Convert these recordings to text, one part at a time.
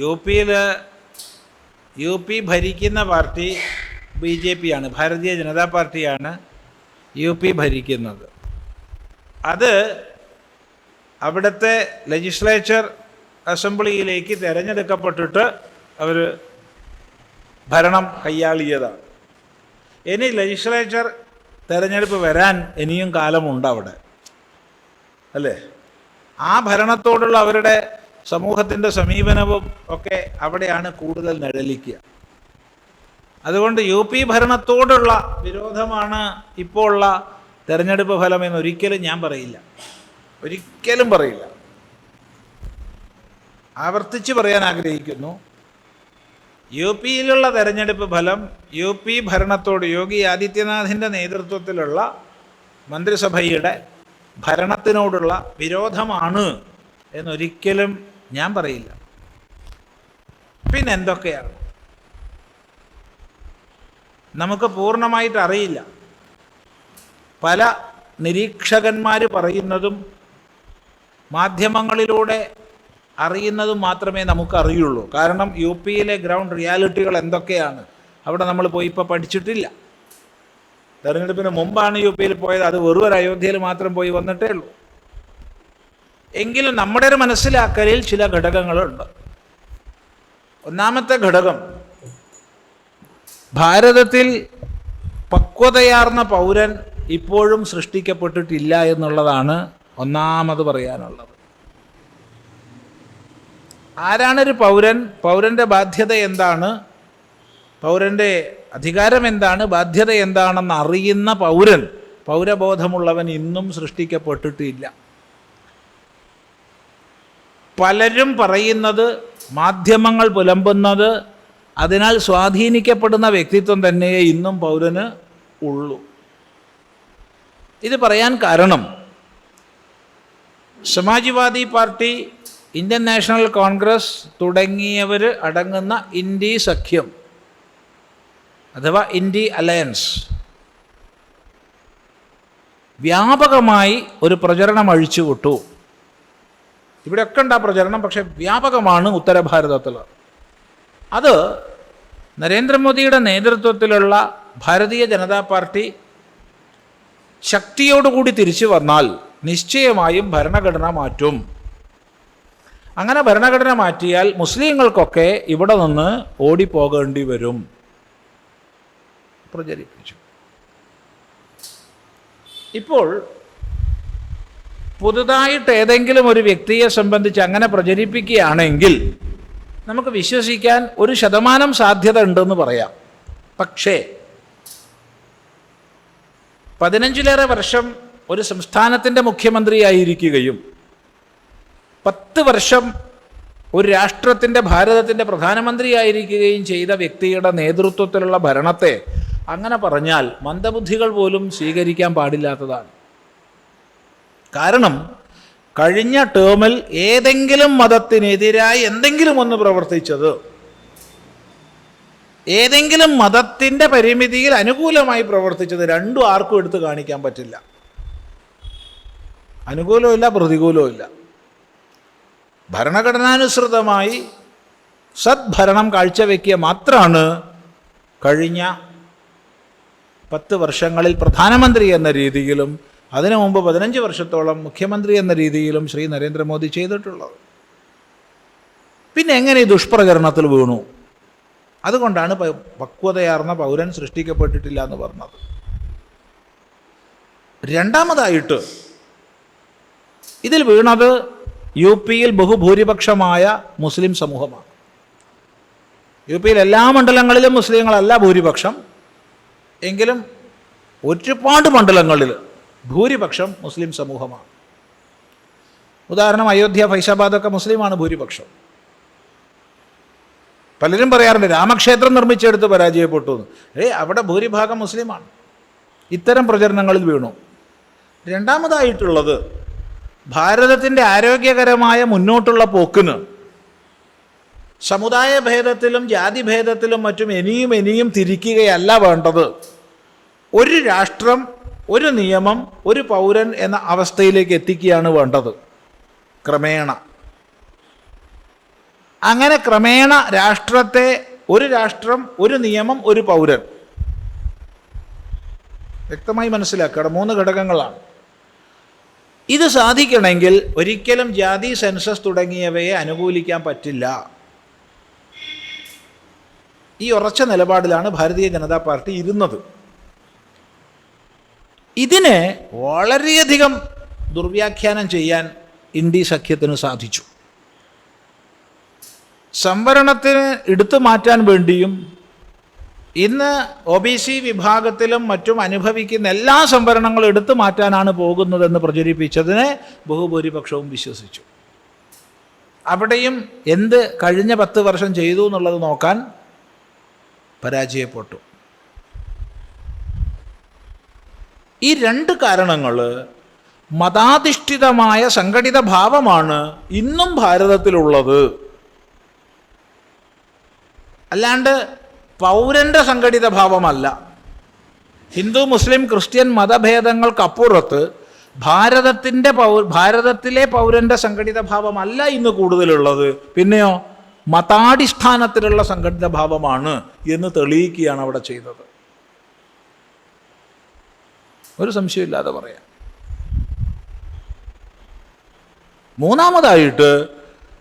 U പിയിൽ U P ഭരിക്കുന്ന party B J P ആണ് ഭാരതീയ ജനതാ പാർട്ടിയാണ് യു പി ഭരിക്കുന്നത്. അത് അവിടുത്തെ ലെജിസ്ലേച്ചർ അസംബ്ലിയിലേക്ക് തിരഞ്ഞെടുക്കപ്പെട്ടിട്ട് അവർ ഭരണം കൈയാളിയതാണ്. ഇനി ലെജിസ്ലേച്ചർ തിരഞ്ഞെടുപ്പ് വരാൻ ഇനിയും കാലമുണ്ട് അവിടെ. അല്ലേ? ആ ഭരണത്തോടുള്ള അവരുടെ സമൂഹത്തിന്റെ സമീപനവും ഒക്കെ അവിടെയാണ് കൂടുതൽ നിഴലിക്കുക. അതുകൊണ്ട് യു പി ഭരണത്തോടുള്ള വിരോധമാണ് ഇപ്പോൾ ഉള്ള തെരഞ്ഞെടുപ്പ് ഫലം എന്ന് ഒരിക്കലും ഞാൻ പറയില്ല. ഒരിക്കലും പറയില്ല. ആവർത്തിച്ച് പറയാൻ ആഗ്രഹിക്കുന്നു. യു പിയിലുള്ള തെരഞ്ഞെടുപ്പ് ഫലം യു പി ഭരണത്തോട് യോഗി ആദിത്യനാഥിന്റെ നേതൃത്വത്തിലുള്ള മന്ത്രിസഭയുടെ ഭരണത്തിനോടുള്ള വിരോധമാണ് എന്നൊരിക്കലും ഞാൻ പറയില്ല. പിന്നെ എന്തൊക്കെയാണ് നമുക്ക് പൂർണമായിട്ട് അറിയില്ല. പല നിരീക്ഷകന്മാർ പറയുന്നതും മാധ്യമങ്ങളിലൂടെ അറിയുന്നതും മാത്രമേ നമുക്ക് അറിയുള്ളൂ കാരണം യു പിയിലെ ഗ്രൗണ്ട് റിയാലിറ്റികൾ എന്തൊക്കെയാണ്? അവിടെ നമ്മൾ പോയി ഇപ്പോൾ പഠിച്ചിട്ടില്ല. തെരഞ്ഞെടുപ്പിന് മുമ്പാണ് യു പിയിൽ പോയത്. അത് വെറും ഒരു അയോധ്യയിൽ മാത്രം പോയി വന്നിട്ടേ ഉള്ളൂ. എങ്കിലും നമ്മുടെ ഒരു മനസ്സിലാക്കലിൽ ചില ഘടകങ്ങളുണ്ട്. ഒന്നാമത്തെ ഘടകം ഭാരതത്തിൽ പക്വതയാർന്ന പൗരൻ ഇപ്പോഴും സൃഷ്ടിക്കപ്പെട്ടിട്ടില്ല എന്നുള്ളതാണ് ഒന്നാമത് പറയാനുള്ളത്. ആരാണൊരു പൗരൻ? പൗരന്റെ ബാധ്യത എന്താണ്? പൗരന്റെ അധികാരം എന്താണ്? ബാധ്യത എന്താണെന്ന് അറിയുന്ന പൗരൻ പൗരബോധമുള്ളവൻ ഇന്നും സൃഷ്ടിക്കപ്പെട്ടിട്ടില്ല. പലരും പറയുന്നത് മാധ്യമങ്ങൾ പുലമ്പുന്നത് അതിനാൽ സ്വാധീനിക്കപ്പെടുന്ന വ്യക്തിത്വം തന്നെ ഇന്നും പൗരന് ഉള്ളൂ. ഇത് പറയാൻ കാരണം Samajwadi party Indian National Congress തുടങ്ങിയവർ അടങ്ങുന്ന ഇന്ത്യ സഖ്യം അഥവാ ഇന്ത്യ അലയൻസ് വ്യാപകമായി ഒരു പ്രചരണം അഴിച്ചുവിട്ടു. ഇവിടെയൊക്കെ ഉണ്ട് ആ പ്രചരണം പക്ഷെ വ്യാപകമാണ് ഉത്തര ഭാരതത്തിൽ അത് നരേന്ദ്രമോദിയുടെ നേതൃത്വത്തിലുള്ള ഭാരതീയ ജനതാ പാർട്ടി ശക്തിയോടുകൂടി തിരിച്ചു വന്നാൽ നിശ്ചയമായും ഭരണഘടന മാറ്റും. അങ്ങനെ ഭരണഘടന മാറ്റിയാൽ മുസ്ലിങ്ങൾക്കൊക്കെ ഇവിടെ നിന്ന് ഓടിപ്പോകേണ്ടി വരും. പ്രചരിപ്പിച്ചു. ഇപ്പോൾ പുതുതായിട്ട് ഏതെങ്കിലും ഒരു വ്യക്തിയെ സംബന്ധിച്ച് അങ്ങനെ പ്രചരിപ്പിക്കുകയാണെങ്കിൽ നമുക്ക് വിശ്വസിക്കാൻ ഒരു ശതമാനം സാധ്യത ഉണ്ടെന്ന് പറയാം. പക്ഷേ പതിനഞ്ചിലേറെ വർഷം ഒരു സംസ്ഥാനത്തിന്റെ മുഖ്യമന്ത്രിയായിരിക്കുകയും പത്ത് വർഷം ഒരു രാഷ്ട്രത്തിന്റെ ഭാരതത്തിന്റെ പ്രധാനമന്ത്രിയായിരിക്കുകയും ചെയ്ത വ്യക്തിയുടെ നേതൃത്വത്തിലുള്ള ഭരണത്തെ അങ്ങനെ പറഞ്ഞാൽ മന്ദബുദ്ധികൾ പോലും സ്വീകരിക്കാൻ പാടില്ലാത്തതാണ്. കാരണം കഴിഞ്ഞ ടേമിൽ ഏതെങ്കിലും മതത്തിനെതിരായി എന്തെങ്കിലും ഒന്ന് പ്രവർത്തിച്ചത് ഏതെങ്കിലും മതത്തിന്റെ പരിമിതിയിൽ അനുകൂലമായി പ്രവർത്തിച്ചത് രണ്ടും ആർക്കും എടുത്തു കാണിക്കാൻ പറ്റില്ല. അനുകൂലമില്ല പ്രതികൂലമില്ല ഭരണഘടനാനുസൃതമായി സദ്ഭരണം കാഴ്ചവെക്കുക മാത്രമാണ് കഴിഞ്ഞ പത്ത് വർഷങ്ങളിൽ പ്രധാനമന്ത്രി എന്ന രീതിയിലും അതിനു മുമ്പ് പതിനഞ്ച് വർഷത്തോളം മുഖ്യമന്ത്രി എന്ന രീതിയിലും ശ്രീ നരേന്ദ്രമോദി ചെയ്തിട്ടുള്ളത്. പിന്നെ എങ്ങനെ ഈ ദുഷ്പ്രചരണത്തിൽ വീണു? അതുകൊണ്ടാണ് പക്വതയാർന്ന പൗരൻ സൃഷ്ടിക്കപ്പെട്ടിട്ടില്ല എന്ന് പറഞ്ഞത്. രണ്ടാമതായിട്ട് ഇതിൽ വീണത് യു പിയിൽ ബഹുഭൂരിപക്ഷമായ മുസ്ലിം സമൂഹമാണ്. യു പിയിൽ എല്ലാ മണ്ഡലങ്ങളിലും മുസ്ലിങ്ങളല്ല ഭൂരിപക്ഷം. എങ്കിലും ഒരുപാട് മണ്ഡലങ്ങളിൽ ഭൂരിപക്ഷം മുസ്ലിം സമൂഹമാണ്. ഉദാഹരണം അയോധ്യ ഫൈസാബാദൊക്കെ മുസ്ലിമാണ് ഭൂരിപക്ഷം. പലരും പറയാറുണ്ട് രാമക്ഷേത്രം നിർമ്മിച്ചെടുത്ത് പരാജയപ്പെട്ടു ഏ അവിടെ ഭൂരിഭാഗം മുസ്ലിമാണ്. ഇത്തരം പ്രചരണങ്ങളിൽ വീണു. രണ്ടാമതായിട്ടുള്ളത് ഭാരതത്തിന്റെ ആരോഗ്യകരമായ മുന്നോട്ടുള്ള പോക്കിന് സമുദായ ഭേദത്തിലും ജാതി ഭേദത്തിലും മറ്റും ഇനിയും ഇനിയും തിരിക്കുകയല്ല വേണ്ടത്. ഒരു രാഷ്ട്രം ഒരു നിയമം ഒരു പൗരൻ എന്ന അവസ്ഥയിലേക്ക് എത്തിക്കുകയാണ് വേണ്ടത്. ക്രമേണ. അങ്ങനെ ക്രമേണ രാഷ്ട്രത്തെ ഒരു രാഷ്ട്രം ഒരു നിയമം ഒരു പൗരൻ. വ്യക്തമായി മനസ്സിലാക്കുക. മൂന്ന് ഘടകങ്ങളാണ്. ഇത് സാധിക്കണമെങ്കിൽ ഒരിക്കലും ജാതി സെൻസസ് തുടങ്ങിയവയെ അനുകൂലിക്കാൻ പറ്റില്ല. ഈ ഉറച്ച നിലപാടിലാണ് ഭാരതീയ ജനതാ പാർട്ടി ഇരുന്നത്. ഇതിനെ വളരെയധികം ദുർവ്യാഖ്യാനം ചെയ്യാൻ ഇന്ത്യ സഖ്യത്തിന് സാധിച്ചു. സംവരണത്തിന് എടുത്തു മാറ്റാൻ വേണ്ടിയും ഇന്ന് ഒ ബി സി വിഭാഗത്തിലും മറ്റും അനുഭവിക്കുന്ന എല്ലാ സംവരണങ്ങളും എടുത്തു മാറ്റാനാണ് പോകുന്നതെന്ന് പ്രചരിപ്പിച്ചതിനെ ബഹുഭൂരിപക്ഷവും വിശ്വസിച്ചു. അവിടെയും എന്ത് കഴിഞ്ഞ പത്ത് വർഷം ചെയ്തു എന്നുള്ളത് നോക്കാൻ പരാജയപ്പെട്ടു. ഈ രണ്ട് കാരണങ്ങൾ മതാധിഷ്ഠിതമായ സംഘടിത ഭാവമാണ് ഇന്നും ഭാരതത്തിലുള്ളത്. അല്ലാണ്ട് പൗരന്റെ സംഘടിത ഭാവമല്ല. ഹിന്ദു മുസ്ലിം ക്രിസ്ത്യൻ മതഭേദങ്ങൾക്കപ്പുറത്ത് ഭാരതത്തിന്റെ പൗ ഭാരതത്തിലെ പൗരന്റെ സംഘടിത ഭാവമല്ല ഇന്ന് കൂടുതലുള്ളത്. പിന്നെയോ മതാടിസ്ഥാനത്തിലുള്ള സംഘടിത ഭാവമാണ് എന്ന് തെളിയിക്കുകയാണ് അവിടെ ചെയ്തത്. ഒരു സംശയമില്ലാതെ പറയാം. മൂന്നാമതായിട്ട്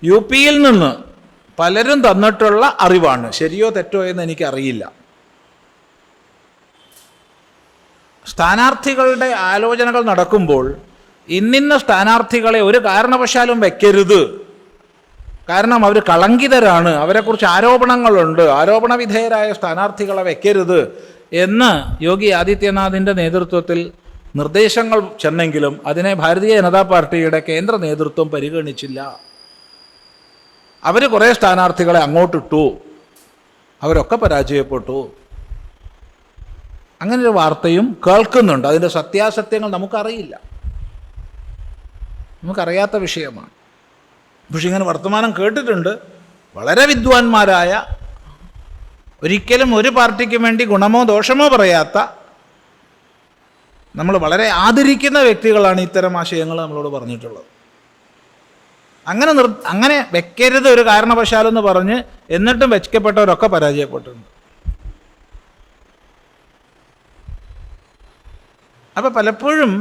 യു പിയിൽ നിന്ന് പലരും തന്നിട്ടുള്ള അറിവാണ്. ശരിയോ തെറ്റോ എന്ന് എനിക്കറിയില്ല. സ്ഥാനാർത്ഥികളുടെ ആലോചനകൾ നടക്കുമ്പോൾ ഇന്നിന്ന സ്ഥാനാർത്ഥികളെ ഒരു കാരണവശാലും വെക്കരുത്. കാരണം അവർ കളങ്കിതരാണ്. അവരെക്കുറിച്ച് ആരോപണങ്ങളുണ്ട്. ആരോപണ വിധേയരായ സ്ഥാനാർത്ഥികളെ വെക്കരുത്. എന്ന് യോഗി ആദിത്യനാഥിന്റെ നേതൃത്വത്തിൽ നിർദ്ദേശങ്ങൾ ചെന്നെങ്കിലും അതിനെ ഭാരതീയ ജനതാ പാർട്ടിയുടെ കേന്ദ്ര നേതൃത്വം പരിഗണിച്ചില്ല. അവർ കുറേ സ്ഥാനാർത്ഥികളെ അങ്ങോട്ടിട്ടു. അവരൊക്കെ പരാജയപ്പെട്ടു. അങ്ങനെ ഒരു വാർത്തയും കേൾക്കുന്നുണ്ട്. അതിന്റെ സത്യാസത്യങ്ങൾ നമുക്കറിയില്ല. നമുക്കറിയാത്ത വിഷയമാണ്. പക്ഷെ ഇങ്ങനെ വർത്തമാനം കേട്ടിട്ടുണ്ട്. വളരെ വിദ്വാൻമാരായ ഒരിക്കലും ഒരു പാർട്ടിക്കും വേണ്ടി ഗുണമോ ദോഷമോ പറയാത്ത നമ്മൾ വളരെ ആദരിക്കുന്ന വ്യക്തികളാണ് ഇത്തരം ആശയങ്ങൾ നമ്മളോട് പറഞ്ഞിട്ടുള്ളത്. അങ്ങനെ നിർ അങ്ങനെ വെക്കരുത് ഒരു കാരണവശാലെന്ന് പറഞ്ഞ് എന്നിട്ടും വെക്കപ്പെട്ടവരൊക്കെ പരാജയപ്പെട്ടിട്ടുണ്ട്. അപ്പോൾ പലപ്പോഴും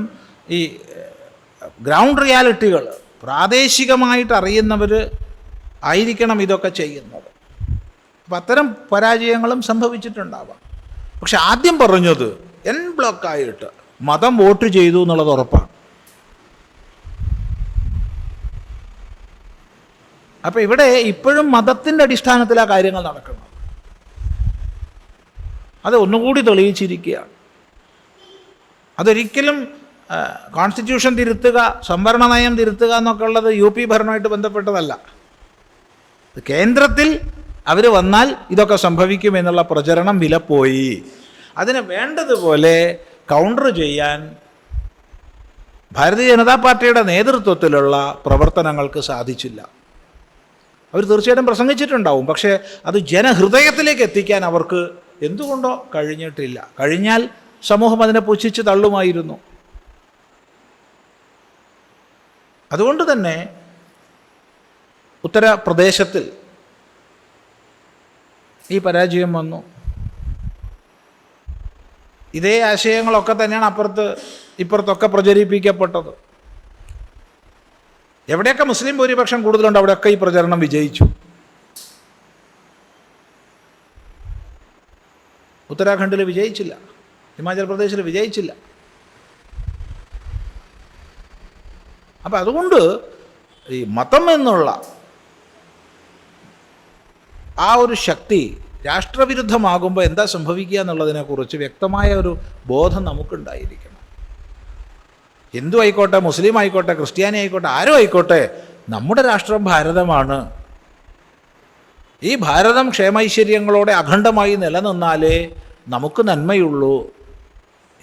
ഈ ഗ്രൗണ്ട് റിയാലിറ്റികൾ പ്രാദേശികമായിട്ട് അറിയുന്നവർ ആയിരിക്കണം ഇതൊക്കെ ചെയ്യുന്നത്. അപ്പം അത്തരം പരാജയങ്ങളും സംഭവിച്ചിട്ടുണ്ടാവാം. പക്ഷെ ആദ്യം പറഞ്ഞത് എൻ ബ്ലോക്കായിട്ട് മതം വോട്ട് ചെയ്തു എന്നുള്ളത് ഉറപ്പാണ്. അപ്പം ഇവിടെ ഇപ്പോഴും മതത്തിന്റെ അടിസ്ഥാനത്തിലാണ് കാര്യങ്ങൾ നടക്കുന്നത്. അത് ഒന്നുകൂടി തെളിയിച്ചിരിക്കുകയാണ്. അതൊരിക്കലും കോൺസ്റ്റിറ്റ്യൂഷൻ തിരുത്തുക സംവരണ നയം തിരുത്തുക എന്നൊക്കെ ഉള്ളത് യു പി ഭരണമായിട്ട് ബന്ധപ്പെട്ടതല്ല. കേന്ദ്രത്തിൽ അവർ വന്നാൽ ഇതൊക്കെ സംഭവിക്കും എന്നുള്ള പ്രചരണം വിലപ്പോയി അതിന് വേണ്ടതുപോലെ കൗണ്ടർ ചെയ്യാൻ ഭാരതീയ ജനതാ പാർട്ടിയുടെ നേതൃത്വത്തിലുള്ള പ്രവർത്തനങ്ങൾക്ക് സാധിച്ചില്ല. അവർ തീർച്ചയായിട്ടും പ്രസംഗിച്ചിട്ടുണ്ടാവും. പക്ഷേ അത് ജനഹൃദയത്തിലേക്ക് എത്തിക്കാൻ അവർക്ക് എന്തുകൊണ്ടോ കഴിഞ്ഞിട്ടില്ല. കഴിഞ്ഞാൽ സമൂഹം അതിനെ പുച്ഛിച്ച് തള്ളുമായിരുന്നു. അതുകൊണ്ട് തന്നെ ഉത്തർപ്രദേശത്തിൽ ഈ പരാജയം വന്നു. ഇതേ ആശയങ്ങളൊക്കെ തന്നെയാണ് അപ്പുറത്ത് ഇപ്പുറത്തൊക്കെ പ്രചരിപ്പിക്കപ്പെട്ടത്. എവിടെയൊക്കെ മുസ്ലിം ഭൂരിപക്ഷം കൂടുതലുണ്ട് അവിടെയൊക്കെ ഈ പ്രചരണം വിജയിച്ചു. ഉത്തരാഖണ്ഡിൽ വിജയിച്ചില്ല ഹിമാചൽ പ്രദേശിൽ വിജയിച്ചില്ല. അപ്പം അതുകൊണ്ട് ഈ മതം എന്നുള്ള ആ ഒരു ശക്തി രാഷ്ട്രവിരുദ്ധമാകുമ്പോൾ എന്താ സംഭവിക്കുക എന്നുള്ളതിനെക്കുറിച്ച് വ്യക്തമായ ഒരു ബോധം നമുക്കുണ്ടായിരിക്കണം. ഹിന്ദു ആയിക്കോട്ടെ മുസ്ലിം ആയിക്കോട്ടെ ക്രിസ്ത്യാനി ആയിക്കോട്ടെ ആരും ആയിക്കോട്ടെ നമ്മുടെ രാഷ്ട്രം ഭാരതമാണ്. ഈ ഭാരതം ക്ഷേമൈശ്വര്യങ്ങളോടെ അഖണ്ഡമായി നിലനിന്നാലേ നമുക്ക് നന്മയുള്ളൂ.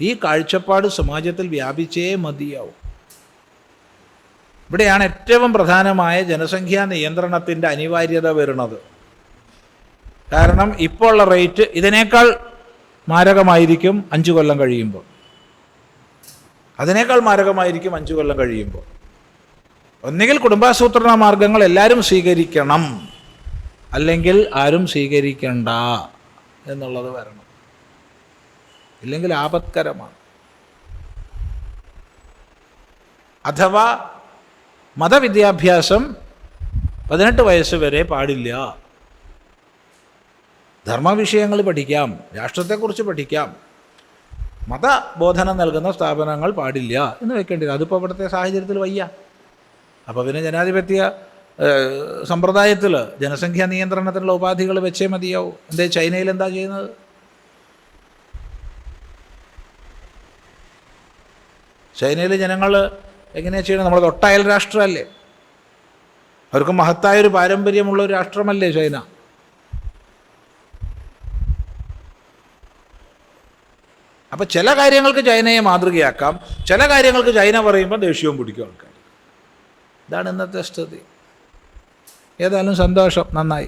ഈ കാഴ്ചപ്പാട് സമാജത്തിൽ വ്യാപിച്ചേ മതിയാവും. ഇവിടെയാണ് ഏറ്റവും പ്രധാനമായ ജനസംഖ്യാ നിയന്ത്രണത്തിന്റെ അനിവാര്യത വരുന്നത്. കാരണം ഇപ്പോൾ ഉള്ള റേറ്റ് ഇതിനേക്കാൾ മാരകമായിരിക്കും അഞ്ച് കൊല്ലം കഴിയുമ്പോൾ. അതിനേക്കാൾ മാരകമായിരിക്കും അഞ്ചു കൊല്ലം കഴിയുമ്പോൾ. ഒന്നുകിൽ കുടുംബാസൂത്രണ മാർഗങ്ങൾ എല്ലാവരും സ്വീകരിക്കണം. അല്ലെങ്കിൽ ആരും സ്വീകരിക്കണ്ട എന്നുള്ളത് വരണം. ഇല്ലെങ്കിൽ ആപത്കരമാണ്. അഥവാ മതവിദ്യാഭ്യാസം പതിനെട്ട് വയസ്സ് വരെ പാടില്ല. ധർമ്മവിഷയങ്ങൾ പഠിക്കാം രാഷ്ട്രത്തെക്കുറിച്ച് പഠിക്കാം. മതബോധനം നൽകുന്ന സ്ഥാപനങ്ങൾ പാടില്ല എന്ന് വെക്കേണ്ടത് അതിപ്പോൾ അവിടുത്തെ സാഹചര്യത്തിൽ വയ്യ. അപ്പോൾ പിന്നെ ജനാധിപത്യ സമ്പ്രദായത്തിൽ ജനസംഖ്യാ നിയന്ത്രണത്തിനുള്ള ഉപാധികൾ വെച്ചേ മതിയാവും. എന്തേ ചൈനയിൽ എന്താ ചെയ്യുന്നത്? ചൈനയിൽ ജനങ്ങൾ എങ്ങനെയാണ് ചെയ്യുന്നത്? നമ്മുടെ തൊട്ടയൽ രാഷ്ട്രമല്ലേ? അവർക്ക് മഹത്തായൊരു പാരമ്പര്യമുള്ള ഒരു രാഷ്ട്രമല്ലേ ചൈന? അപ്പം ചില കാര്യങ്ങൾക്ക് ചൈനയെ മാതൃകയാക്കാം ചില കാര്യങ്ങൾക്ക് ചൈന പറയുമ്പോൾ ദേഷ്യവും പിടിക്കും ആൾക്കാർ ഇതാണ് ഇന്നത്തെ സ്ഥിതി. ഏതായാലും സന്തോഷം. നന്നായി.